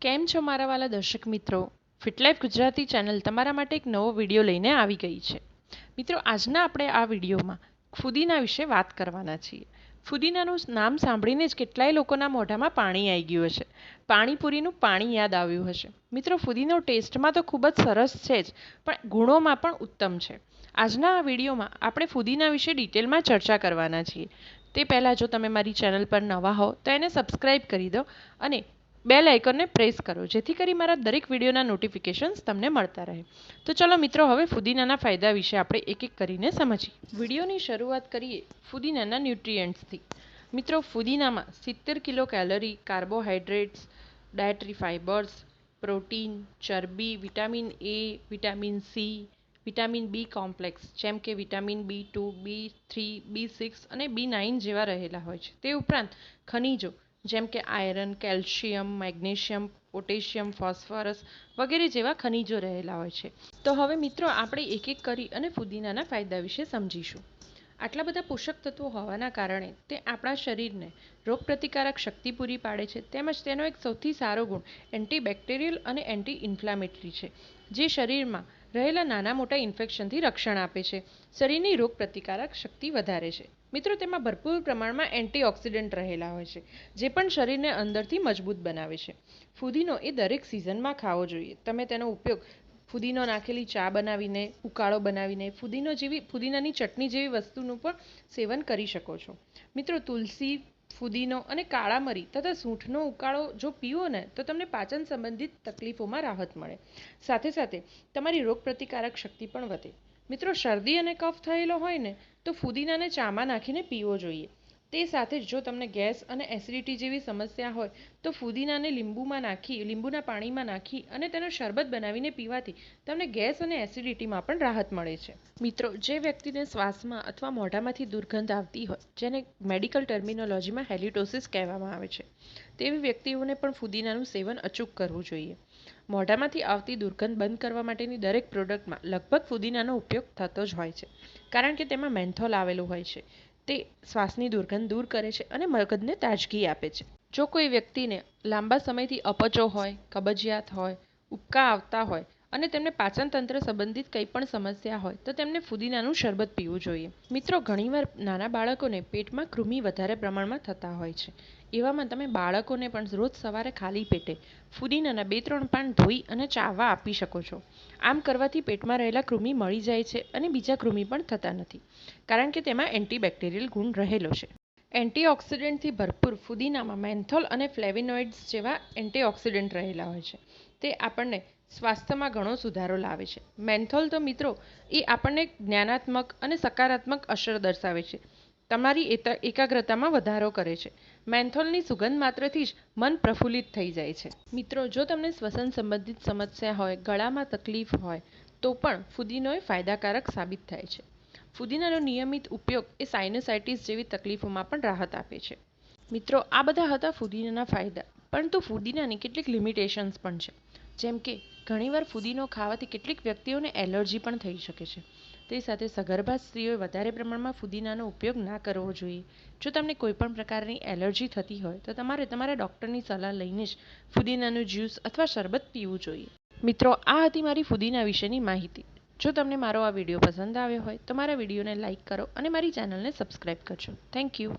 કેમ છો મારા વાલા દર્શક મિત્રો? ફિટલાઇફ ગુજરાતી ચેનલ તમારા માટે એક નવો વીડિયો લઈને આવી ગઈ છે. મિત્રો, આજના આપણે આ વિડીયોમાં ફુદીના વિશે વાત કરવાના છીએ. ફુદીનાનું નામ સાંભળીને જ કેટલાય લોકોના મોઢામાં પાણી આવી ગયું હશે. પાણીપુરીનું પાણી યાદ આવ્યું હશે. મિત્રો, ફુદીનો ટેસ્ટમાં તો ખૂબ જ સરસ છે જ, પણ ગુણોમાં પણ ઉત્તમ છે. આજના આ વિડીયોમાં આપણે ફુદીના વિશે ડિટેલમાં ચર્ચા કરવાના છીએ. તે પહેલાં જો તમે મારી ચેનલ પર નવા હો, તો એને સબસ્ક્રાઈબ કરી દો અને બેલ આઇકોનને પ્રેસ કરો, જેથી કરી મારા દરેક વિડીયોના નોટિફિકેશન્સ તમને મળતા રહે. તો ચલો મિત્રો, હવે ફુદીનાના ફાયદા વિશે આપણે એક એક કરીને સમજીએ. વિડીયોની શરૂઆત કરીએ ફુદીનાના ન્યુટ્રિયન્ટ્સથી મિત્રો, ફુદીનામાં સિત્તેર kilo calorie carbohydrates dietary fibres protein ચરબી vitamin A vitamin C vitamin B complex જેમ કે vitamin B two B three B six અને બી નાઇન જેવા રહેલા હોય છે. તે ઉપરાંત ખનિજો જેમ કે iron, calcium, magnesium, potassium, phosphorus વગેરે જેવા ખનિજો રહેલા હોય છે. તો હવે મિત્રો આપણે એક એક કરી અને ફુદીનાના ફાયદા વિશે સમજીશું. આટલા બધા પોષક તત્વો હોવાના કારણે તે આપણા શરીરને રોગપ્રતિકારક શક્તિ પૂરી પાડે છે. તેમજ તેનો એક સૌથી સારો ગુણ એન્ટીબેક્ટેરિયલ અને એન્ટી ઇન્ફ્લામેટરી છે, જે શરીરમાં રહેલા નાના મોટા ઇન્ફેક્શનથી રક્ષણ આપે છે. શરીરની રોગ પ્રતિકારક શક્તિ વધારે છે. મિત્રો, તેમાં ભરપૂર પ્રમાણમાં એન્ટીઓક્સિડન્ટ રહેલા હોય છે, જે પણ શરીરને અંદરથી મજબૂત બનાવે છે. ફુદીનો એ દરેક સિઝનમાં ખાવો જોઈએ. તમે તેનો ઉપયોગ ફુદીનો નાખેલી ચા બનાવીને, ઉકાળો બનાવીને, ફુદીનો જેવી, ફુદીનાની ચટણી જેવી વસ્તુનું પણ સેવન કરી શકો છો. મિત્રો, તુલસી ફુદીનો અને કાળા મરી તથા સૂંઠનો ઉકાળો જો પીવો ને, તો તમને પાચન સંબંધિત તકલીફોમાં રાહત મળે. સાથે સાથે તમારી રોગપ્રતિકારક શક્તિ પણ વધે. મિત્રો, શરદી અને કફ થયેલો હોય ને, તો ફુદીનાને ચામાં નાખીને પીવો જોઈએ. તે સાથે જ તમને ગેસ અને એસિડિટી જેવી સમસ્યા હોય, તો ફુદીનાને લીંબુમાં નાખી, લીંબુના પાણીમાં નાખી અને તેનો શરબત બનાવીને પીવાથી તમને ગેસ અને એસિડિટીમાં પણ રાહત મળે છે. મિત્રો, જે વ્યક્તિને શ્વાસમાં અથવા મોઢામાંથી દુર્ગંધ આવતી હોય, જેને મેડિકલ ટર્મિનોલોજીમાં હેલિટોસિસ કહેવામાં આવે છે, તેવી વ્યક્તિઓને પણ ફુદીનાનું સેવન અચૂક કરવું જોઈએ. મોઢામાંથી આવતી દુર્ગંધ બંધ કરવા માટેની દરેક પ્રોડક્ટમાં લગભગ ફુદીનાનો ઉપયોગ થતો જ હોય છે, કારણ કે તેમાં મેન્થોલ આવેલું હોય છે. તે શ્વાસની દુર્ગંધ દૂર કરે છે અને મગજને તાજગી આપે છે. જો કોઈ વ્યક્તિને લાંબા સમયથી અપચો હોય, કબજિયાત હોય, ઉબકા આવતા હોય અને તેમને પાચનતંત્ર સંબંધિત કંઈ પણ સમસ્યા હોય, તો તેમને ફુદીનાનું શરબત પીવું જોઈએ. મિત્રો, ઘણીવાર નાના બાળકોને પેટમાં કૃમિ વધારે પ્રમાણમાં થતા હોય છે. એવામાં તમે બાળકોને પણ રોજ સવારે ખાલી પેટે ફુદીનાના બે ત્રણ પાન ધોઈ અને ચાવવા આપી શકો છો. આમ કરવાથી પેટમાં રહેલા કૃમિ મળી જાય છે અને બીજા કૃમિ પણ થતા નથી, કારણ કે તેમાં એન્ટીબેક્ટેરિયલ ગુણ રહેલો છે. એન્ટીઓક્સિડન્ટથી ભરપૂર ફુદીનામાં મેન્થોલ અને ફ્લેવિનોઇડ્સ જેવા એન્ટીઓક્સિડન્ટ રહેલા હોય છે. તે આપણને સ્વાસ્થ્યમાં ઘણો સુધારો લાવે છે. મેન્થોલ તો મિત્રો એ આપણને જ્ઞાનાત્મક અને સકારાત્મક અસર દર્શાવે છે. તમારી એકાગ્રતામાં વધારો કરે છે. મેન્થોલની સુગંધ માત્રથી જ મન પ્રફુલ્લિત થઈ જાય છે. મિત્રો, જો તમને શ્વસન સંબંધિત સમસ્યા હોય, ગળામાં તકલીફ હોય, તો પણ ફુદીનો એ ફાયદાકારક સાબિત થાય છે. ફુદીનાનો નિયમિત ઉપયોગ એ સાઇનોસાઇટિસ જેવી તકલીફોમાં પણ રાહત આપે છે. મિત્રો, આ બધા હતા ફુદીનાના ફાયદા. પરંતુ ફુદીનાની કેટલીક લિમિટેશન્સ પણ છે. જેમ કે, ઘણીવાર ફુદીનો ખાવાથી કેટલીક વ્યક્તિઓને એલર્જી પણ થઈ શકે છે. તે સાથે સગર્ભા સ્ત્રીઓએ વધારે પ્રમાણમાં ફુદીનાનો ઉપયોગ ના કરવો જોઈએ. જો તમને કોઈપણ પ્રકારની એલર્જી થતી હોય, તો તમારે તમારા ડૉક્ટરની સલાહ લઈને જ ફુદીનાનું જ્યુસ અથવા શરબત પીવું જોઈએ. મિત્રો, આ હતી મારી ફુદીના વિશેની માહિતી. જો તમને મારો આ વીડિયો પસંદ આવ્યો હોય, તો મારા વિડીયોને લાઇક કરો અને મારી ચેનલને સબસ્ક્રાઈબ કરજો. Thank you.